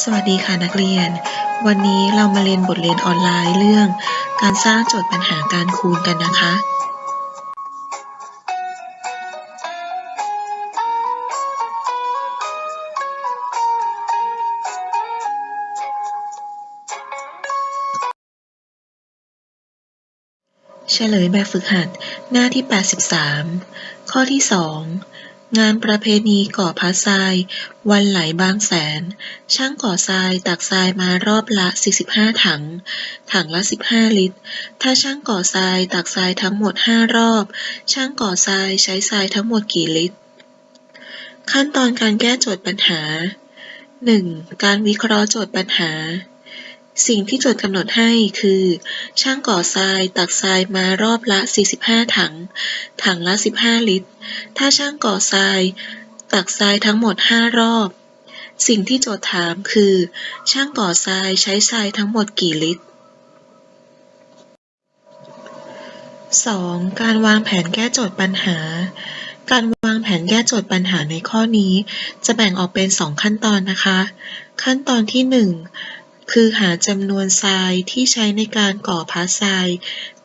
สวัสดีค่ะนักเรียน วันนี้เรามาเรียนบทเรียนออนไลน์เรื่อง การสร้างโจทย์ปัญหาการคูณกันนะคะ เฉลยแบบฝึกหัดหน้าที่ 83 ข้อที่ 2 งานประเพณีก่อพระทราย วันไหลบางแสน ช่างก่อทรายตักทรายมารอบละ 45 ถัง ถังละ 15 ลิตร ถ้าช่างก่อทรายตักทรายทั้งหมด 5 รอบ ช่างก่อทรายใช้ทรายทั้งหมดกี่ลิตร ขั้นตอนการแก้โจทย์ปัญหา 1. การวิเคราะห์โจทย์ปัญหา สิ่งที่โจทย์กำหนดให้คือ ช่างก่อทรายตักทรายมารอบละ 45 ถัง ถังละ 15 ลิตร ถ้าช่างก่อทราย ตักทรายทั้งหมด 5 รอบ สิ่งที่โจทย์ถามคือ ช่างก่อทรายใช้ทรายทั้งหมดกี่ลิตร 2. การวางแผนแก้โจทย์ปัญหา การวางแผนแก้โจทย์ปัญหาในข้อนี้ จะแบ่งออกเป็น 2 ขั้นตอนนะคะ ขั้นตอนที่ 1 คือหาจำนวนทรายที่ใช้ในการก่อพาทราย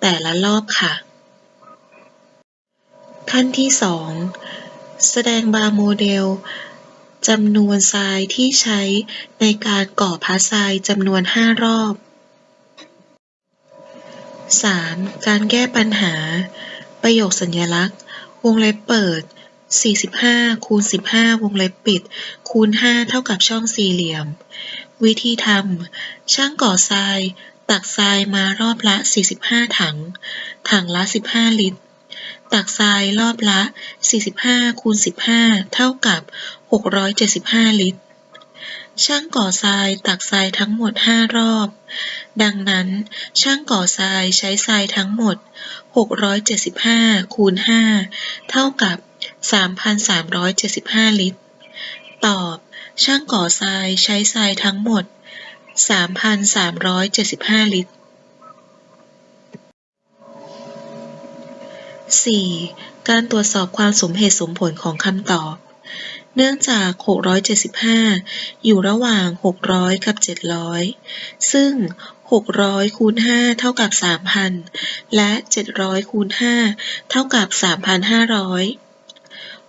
แต่ละรอบค่ะ ขั้นที่ 2 แสดงบาร์โมเดลจำนวนทรายที่ใช้ในการก่อพาททรายจำนวน 5 รอบ 3. การแก้ปัญหา ประโยคสัญลักษณ์ วงเล็บเปิด 45 คูณ 15 วงเล็บปิด คูณ 5 เท่ากับช่องสี่เหลี่ยม วิธีทำ ช่างก่อทราย ตักทรายมารอบละ 45 ถัง ถังละ 15 ลิตร ตักทรายรอบละ 45คูณ15 เท่ากับ 675 ลิตร ช่างก่อทรายตักทรายทั้งหมด 5 รอบ ดังนั้น ช่างก่อทรายใช้ทรายทั้งหมด 675คูณ5เท่ากับ 3,375 ลิตร ตอบ ช่างก่อทรายใช้ทรายทั้งหมด 3,375 ลิตร 4. การตรวจสอบความสมเหตุสมผลของคำตอบ เนื่องจาก 675 อยู่ระหว่าง 600 กับ 700 ซึ่ง 600 คูณ 5 เท่ากับ 3,000 และ 700 คูณ 5 เท่ากับ 3,500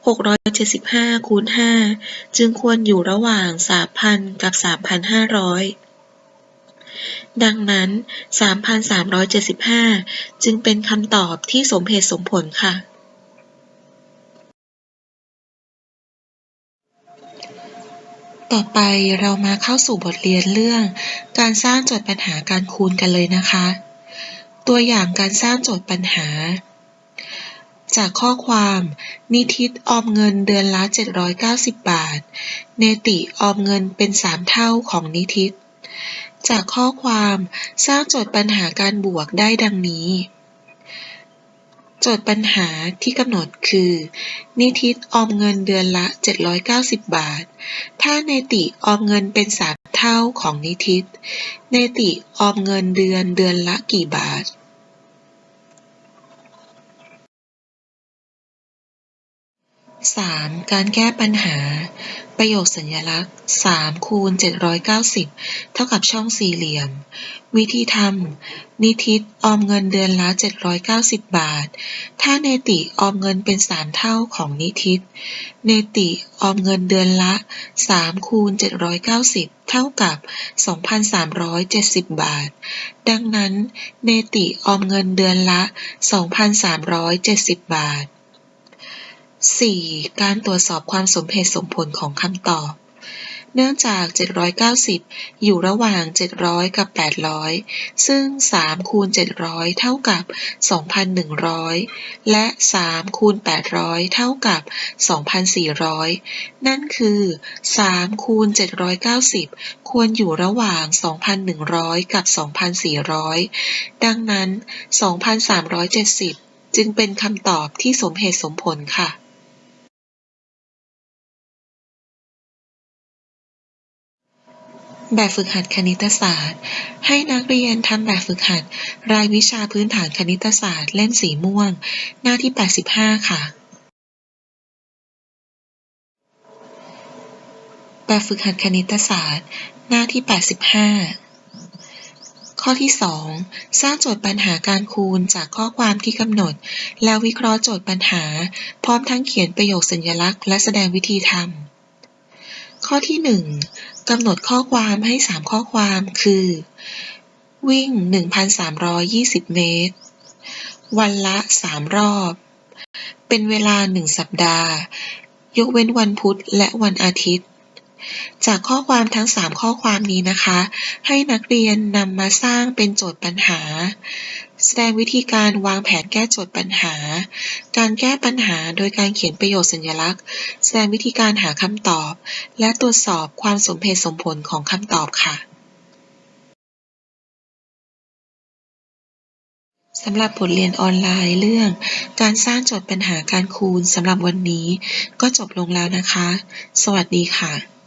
675คูณ5จึงควรอยู่ระหว่าง 3,000 กับ 3,500 ดังนั้น 3,375 จึงเป็นคำตอบที่สมเหตุสมผลค่ะ ต่อไปเรามาเข้าสู่บทเรียนเรื่อง การสร้างโจทย์ปัญหาการคูณกันเลยนะคะ ตัวอย่างการสร้างโจทย์ปัญหา จากข้อความ นิทิต ออมเงินเดือนละ790บาท เนติ ออมเงินเป็น3เท่าของนิทิต จากข้อความ สร้างโจทย์ปัญหาการบวกได้ดังนี้ โจทย์ปัญหาที่กำหนดคือ นิทิต ออมเงินเดือนละ 790 บาท ถ้าเนติออมเงินเป็น3เท่าของนิทิต เนติออมเงินเดือนเดือนละกี่บาท 3. การแก้ปัญหา ประโยคสัญลักษณ์3คูณ790เท่ากับช่องสี่เหลี่ยม วิธีทำนิทิตออมเงินเดือนละ790บาท ถ้าเนติออมเงินเป็น3เท่าของนิทิต เนติออมเงินเดือนละ3คูณ790เท่ากับ 2,370 บาท ดังนั้น เนติออมเงินเดือนละ 2,370 บาท 4. การตรวจสอบความสมเหตุสมผลของคำตอบ เนื่องจาก 790 อยู่ระหว่าง 700 กับ 800 ซึ่ง 3 คูณ 700 เท่ากับ 2,100 และ 3 คูณ 800 เท่ากับ 2,400 นั่นคือ 3 คูณ 790 ควรอยู่ระหว่าง 2,100 กับ 2,400 ดังนั้น 2,370จึงเป็นคำตอบที่สมเหตุสมผลค่ะ แบบฝึกหัดคณิตศาสตร์ ให้นักเรียนทำแบบฝึกหัด รายวิชาพื้นฐานคณิตศาสตร์เล่มสีม่วง หน้าที่ 85 ค่ะ แบบฝึกหัดคณิตศาสตร์ หน้าที่ 85ข้อที่ 2 สร้างโจทย์ปัญหาการคูณจากข้อความที่กำหนด แล้ววิเคราะห์โจทย์ปัญหา พร้อมทั้งเขียนประโยคสัญลักษณ์และแสดงวิธีทำ ข้อที่1กำหนดข้อความให้3ข้อความคือ วิ่ง 1,320 เมตร วันละ 3 รอบ เป็นเวลา 1 สัปดาห์ ยกเว้นวันพุธและวันอาทิตย์ จากข้อความทั้ง 3 ข้อความนี้นะคะ ให้นักเรียนนำมาสร้างเป็นโจทย์ปัญหา แสดงวิธีการวางแผนแก้โจทย์ปัญหา การแก้ปัญหาโดยการเขียนประโยคสัญลักษณ์ แสดงวิธีการหาคำตอบ และตรวจสอบความสมเหตุสมผลของคำตอบค่ะสำหรับบทเรียนออนไลน์เรื่องการสร้างโจทย์ปัญหาการคูณสำหรับวันนี้ก็จบลงแล้วนะคะ สวัสดีค่ะ